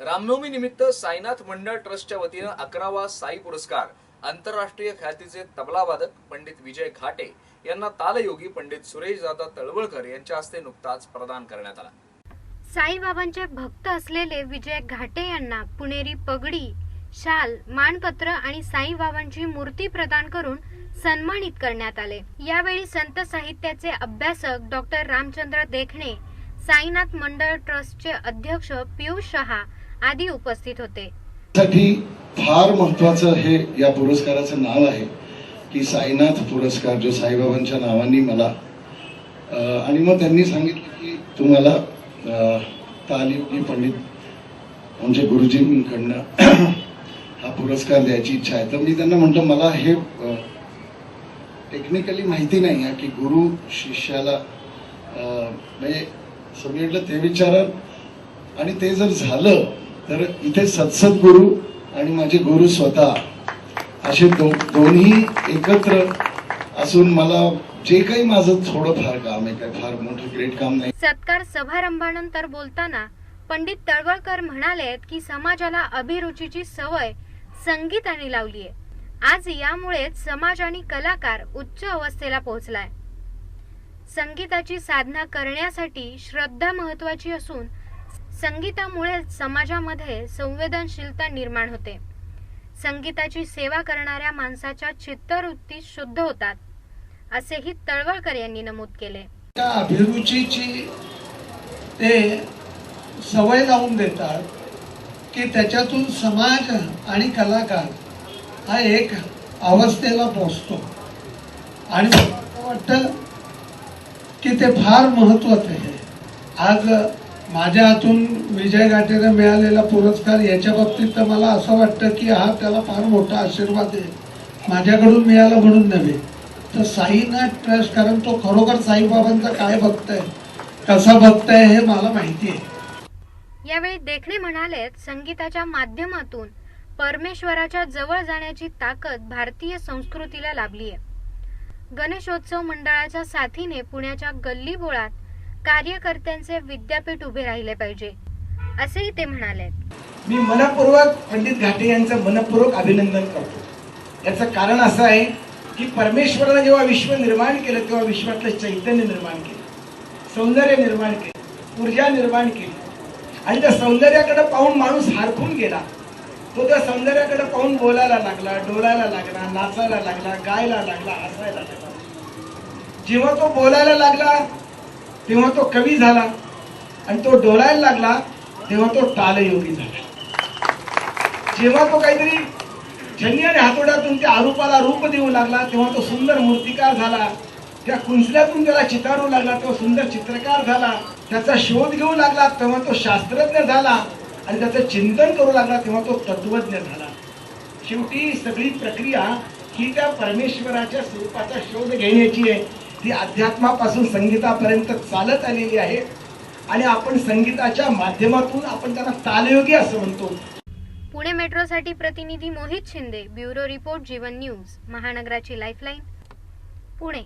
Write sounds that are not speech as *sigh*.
रामनवमी निमित्त साईनाथ मंडळ ट्रस्टच्या वतीनं अकरावा साई पुरस्कार आंतरराष्ट्रीय ख्यातीचे तबलावादक पंडित विजय घाटे यांना तालयोगी पंडित सुरेश दादा तळवळकर यांच्या हस्ते नुकताच प्रदान करण्यात आला. साईबाबांचे भक्त असलेले विजय घाटे यांना पुणेरी पगडी शाल मानपत्र आणि साईबाबांची मूर्ती प्रदान करून सन्मानित करण्यात आले. यावेळी संत साहित्याचे अभ्यासक डॉक्टर रामचंद्र देखणे साईनाथ मंडळ ट्रस्टचे अध्यक्ष पियुष शहा आदी उपस्थित होते. साठी फार महत्वाचं हे या पुरस्काराचं नाव आहे की साईनाथ पुरस्कार जो साईबाबांच्या नावाने मला आणि मग त्यांनी सांगितलं की तुम्हाला अं, तालिमी पंडित आमच्या गुरुजींकडनं *clears throat* हा पुरस्कार द्यायची इच्छा आहे. तर मी त्यांना म्हटलं मला हे टेक्निकली माहिती नाही आहे की गुरु शिष्याला म्हणजे सगळी म्हटलं ते विचार आणि ते जर झालं तर इथे सत्सत आणि माझे गुरु स्वतः असे दो दोन्ही एकत्र असून मला जे काही माझं थोडं फार काम आहे काय फार मोठं ग्रेट काम नाही. सत्कार समारंभानंतर बोलताना पंडित तळवळकर म्हणाले की समाजाला अभिरुचीची सवय संगीताने लावली आहे. आज यामुळेच समाज आणि कलाकार उच्च अवस्थेला पोहोचलाय. संगीताची साधना करण्यासाठी श्रद्धा महत्वाची असून संगीतामुळे समाजामध्ये संवेदनशीलता निर्माण होते. संगीताची सेवा करणाऱ्या माणसाच्या चित्तवृत्ती शुद्ध होतात असेही तळवळकर यांनी नमूद केले. त्या अभिरुचीची ते सवय लावून देतात की त्याच्यातून समाज आणि कलाकार हा एक अवस्थेला पोचतो आणि वाटतं की ते फार महत्त्वाचे आहे. आज माझ्या हातून विजय घाटेला मिळालेला पुरस्कार याच्या बाबतीत तर मला असं वाटतं की हा त्याला फार मोठा आशीर्वाद आहे. माझ्याकडून मिळाला म्हणून नव्हे. तर साईनाथ ट्रस्ट कारण तो खरोखर साईबाबांचा काय भक्त आहे कसा भक्त आहे हे मला माहिती आहे. यावेळी देखणे म्हणालेत संगीताच्या माध्यमातून परमेश्वराच्या जवळ जाण्याची ताकद भारतीय संस्कृतीला लाभली आहे. गणेशोत्सव मंडळाच्या साथीने पुण्याच्या गल्ली बोळात कार्यकर्त्यांचे विद्यापीठ उभे राहिले पाहिजे असेही ते म्हणाले. मी मनपूर्वक पंडित घाटे यांचं मनपूर्वक अभिनंदन करतो. याचं कारण असं आहे की परमेश्वरानं जेव्हा विश्व निर्माण केलं तेव्हा विश्वातलं चैतन्य निर्माण केलं सौंदर्य निर्माण केलं ऊर्जा निर्माण केली. आणि त्या सौंदर्याकडे पाहून माणूस हारखून गेला. तो त्या सौंदर्याकडे पाहून बोलायला लागला डोलायला लागला नाचायला लागला गायला लागला हसायला लागला. जेव्हा तो बोलायला लागला तेव्हा तो कवी झाला आणि तो डोलायला लागला तेव्हा तो टालयोगी झाला. जेव्हा तो काहीतरी छन्नी आणि हातोड्यातून त्या आरोपाला रूप देऊ लागला तेव्हा तो सुंदर मूर्तिकार झाला. त्या कुंचल्यातून त्याला चितारू लागला तो सुंदर चित्रकार झाला. त्याचा शोध घेऊ लागला तेव्हा तो शास्त्रज्ञ झाला. आणि त्याचं चिंतन करू लागला तेव्हा तो तत्वज्ञ झाला. शेवटी सगळी प्रक्रिया ही त्या परमेश्वराच्या स्वरूपाचा शोध घेण्याची आहे. ती अध्यात्मापासून संगीतापर्यंत चालत आलेली आहे. आणि आपण संगीताच्या माध्यमातून आपण त्यांना तालयोगी असं म्हणतो. पुणे मेट्रोसाठी प्रतिनिधी Mohit Shinde bureau report Jeevan news महानगराची lifeline Pune.